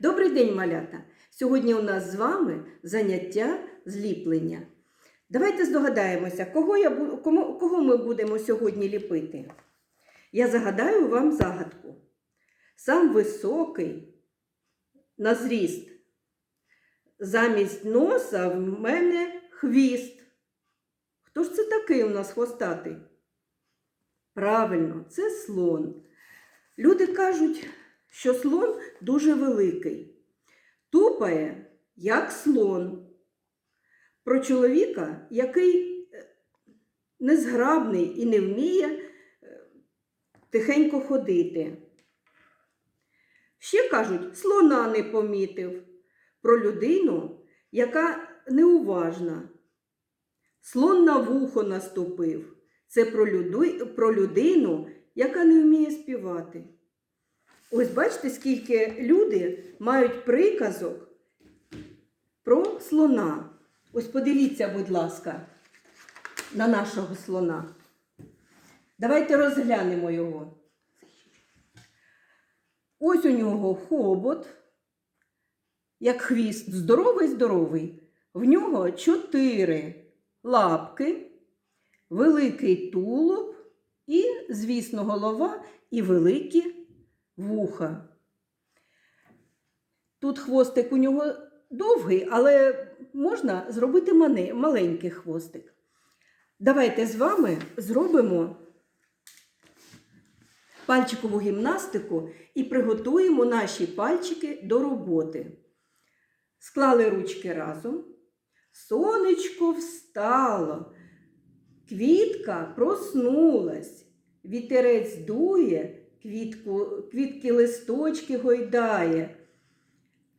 Добрий день, малята! Сьогодні у нас з вами заняття зліплення. Давайте здогадаємося, кого, я, кому, кого ми будемо сьогодні ліпити. Я загадаю вам загадку. Сам високий на зріст. Замість носа в мене хвіст. Хто ж це такий у нас хвостатий? Правильно, це слон. Люди кажуть, що слон дуже великий, тупає, як слон. Про чоловіка, який е, незграбний і не вміє е, тихенько ходити. Ще кажуть, слона не помітив. Про людину, яка неуважна. Слон на вухо наступив. Це про людину, яка не вміє співати. Ось бачите, скільки люди мають приказок про слона. Ось подивіться, будь ласка, на нашого слона. Давайте розглянемо його. Ось у нього хобот, як хвіст, здоровий, здоровий. В нього чотири лапки, великий тулуб і, звісно, голова і великі вуха. Тут хвостик у нього довгий, але можна зробити маленький хвостик. Давайте з вами зробимо пальчикову гімнастику і приготуємо наші пальчики до роботи. Склали ручки разом. Сонечко встало, квітка проснулась, вітерець дує, квітку, квітки листочки гойдає.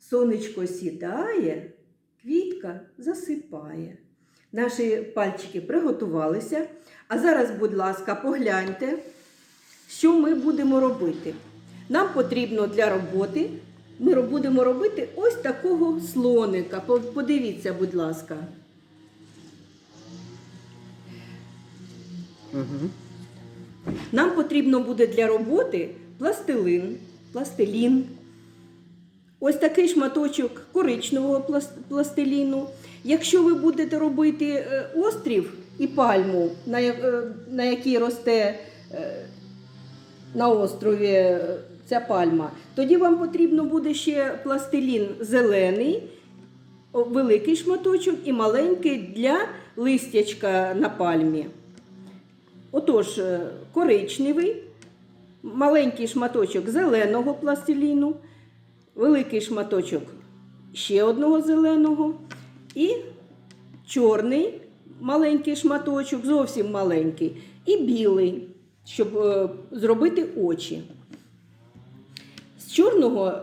Сонечко сідає, квітка засипає. Наші пальчики приготувалися. А зараз, будь ласка, погляньте, що ми будемо робити. Нам потрібно для роботи, ми будемо робити ось такого слоника. Подивіться, будь ласка. Угу. Нам потрібно буде для роботи пластилин, пластилін, ось такий шматочок коричневого пластиліну. Якщо ви будете робити е, острів і пальму, на, е, якій росте е, на острові ця пальма, тоді вам потрібно буде ще пластилін зелений, великий шматочок і маленький для листячка на пальмі. Отож, е, коричневий, маленький шматочок зеленого пластиліну, великий шматочок ще одного зеленого і чорний маленький шматочок, зовсім маленький, і білий, щоб е, зробити очі. З чорного,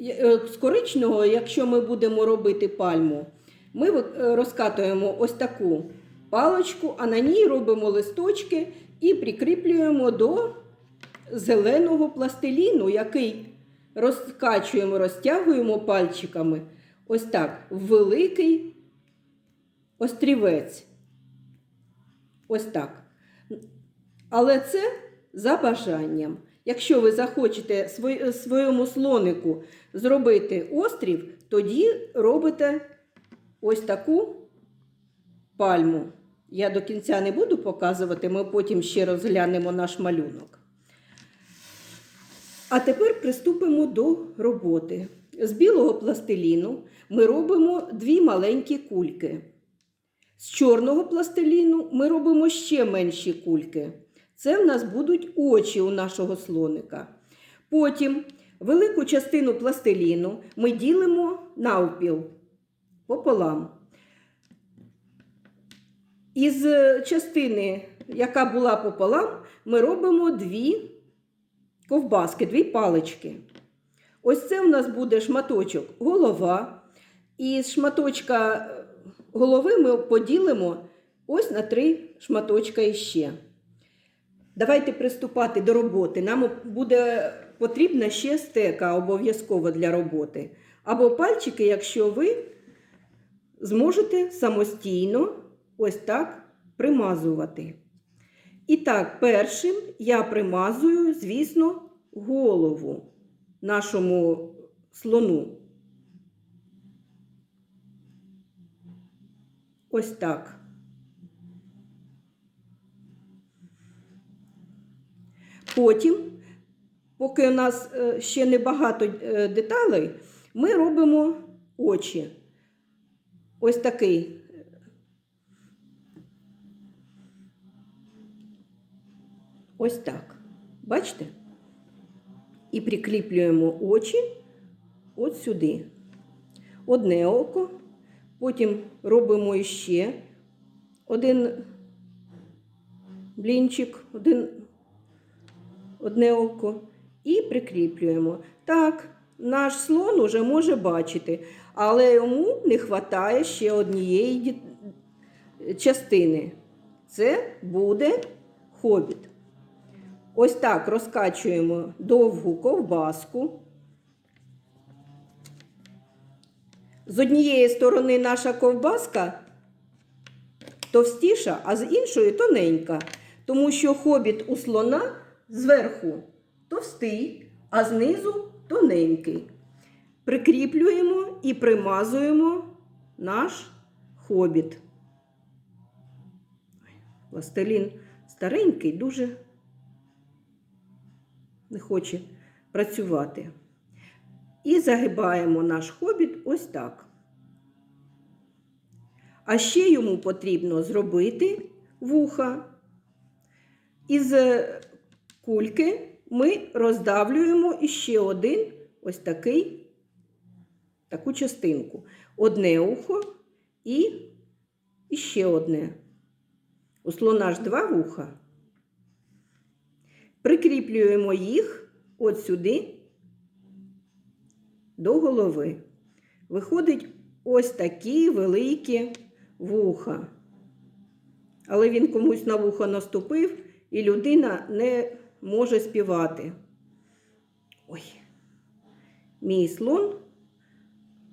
е, з коричневого, якщо ми будемо робити пальму, ми розкатуємо ось таку паличку, а на ній робимо листочки і прикріплюємо до зеленого пластиліну, який розкачуємо, розтягуємо пальчиками ось так в великий острівець. Ось так. Але це за бажанням. Якщо ви захочете своєму слонику зробити острів, тоді робите ось таку пальму. Я до кінця не буду показувати, ми потім ще розглянемо наш малюнок. А тепер приступимо до роботи. З білого пластиліну ми робимо дві маленькі кульки. З чорного пластиліну ми робимо ще менші кульки. Це в нас будуть очі у нашого слоника. Потім велику частину пластиліну ми ділимо навпіл пополам. Із е, частини, яка була пополам, ми робимо дві ковбаски, дві палички. Ось це у нас буде шматочок голова. І з шматочка е, голови ми поділимо ось на три шматочка іще. Давайте приступати до роботи. Нам буде потрібна ще стека обов'язково для роботи. Або пальчики, якщо ви зможете самостійно ось так примазувати. І так, першим я примазую, звісно, голову. нашому слону. Ось так. Потім, поки у нас е, ще небагато е, деталей, ми робимо очі. Ось такий. Ось так. Бачите? І прикріплюємо очі от сюди. Одне око, потім робимо іще один блінчик, один, одне око і прикріплюємо. Так, наш слон уже може бачити, але йому не вистачає ще однієї частини. Це буде хобіт. Ось так розкачуємо довгу ковбаску. З однієї сторони наша ковбаска товстіша, а з іншої тоненька. Тому що хобіт у слона зверху товстий, а знизу тоненький. Прикріплюємо і примазуємо наш хобіт. Пластилін старенький, дуже не хоче працювати. І загибаємо наш хобіт ось так. А ще йому потрібно зробити вуха. Із кульки ми роздавлюємо іще один ось такий, таку частинку. Одне ухо і іще одне. У слона ж два вуха. Прикріплюємо їх от сюди до голови. Виходить ось такі великі вуха. Але він комусь на вухо наступив, і людина не може співати. Ой, мій слон,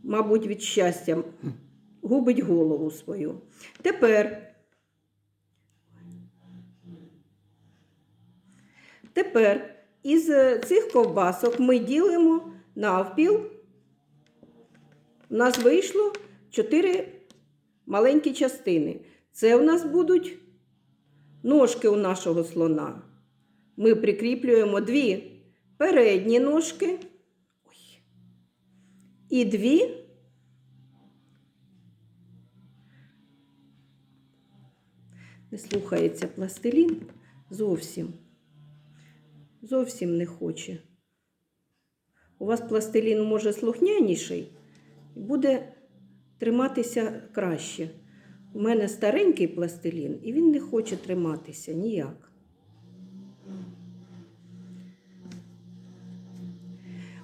мабуть, від щастя губить голову свою. Тепер Тепер із е, цих ковбасок ми ділимо навпіл. У нас вийшло 4 маленькі частини. Це у нас будуть ножки у нашого слона. Ми прикріплюємо дві передні ножки і дві не слухається пластилін зовсім зовсім не хоче. У вас пластилін може слухняніший і буде триматися краще. У мене старенький пластилін, і він не хоче триматися ніяк.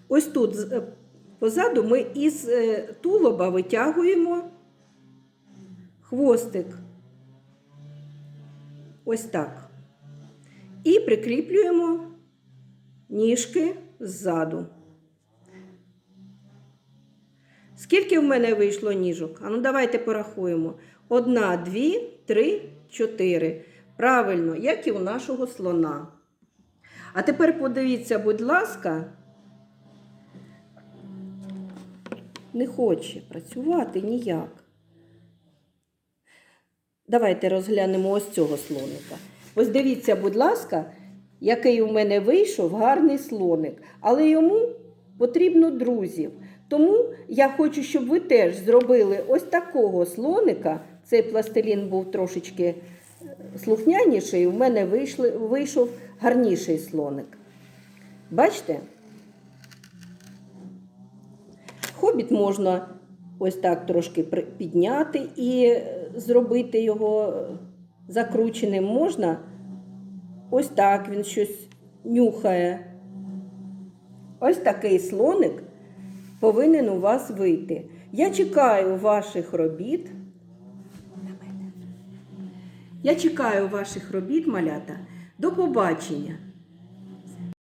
Ось тут е, позаду ми із е, тулоба витягуємо хвостик. Ось так. І прикріплюємо ніжки ззаду. Скільки в мене вийшло ніжок? А ну давайте порахуємо. Одна, дві, три, чотири. Правильно, як і у нашого слона. А тепер подивіться, будь ласка, не хоче працювати ніяк. Давайте розглянемо ось цього слоника. Ось дивіться, будь ласка, який у мене вийшов гарний слоник. Але йому потрібно друзів. Тому я хочу, щоб ви теж зробили ось такого слоника. Цей пластилін був трошечки е, слухняніший, у мене вийшли, вийшов гарніший слоник. Бачите? Хобіт можна ось так трошки підняти і е, зробити його е, закрученим. Можна ось так він щось нюхає. Ось такий слоник повинен у вас вийти. Я чекаю ваших робіт. Я чекаю ваших робіт, малята. До побачення!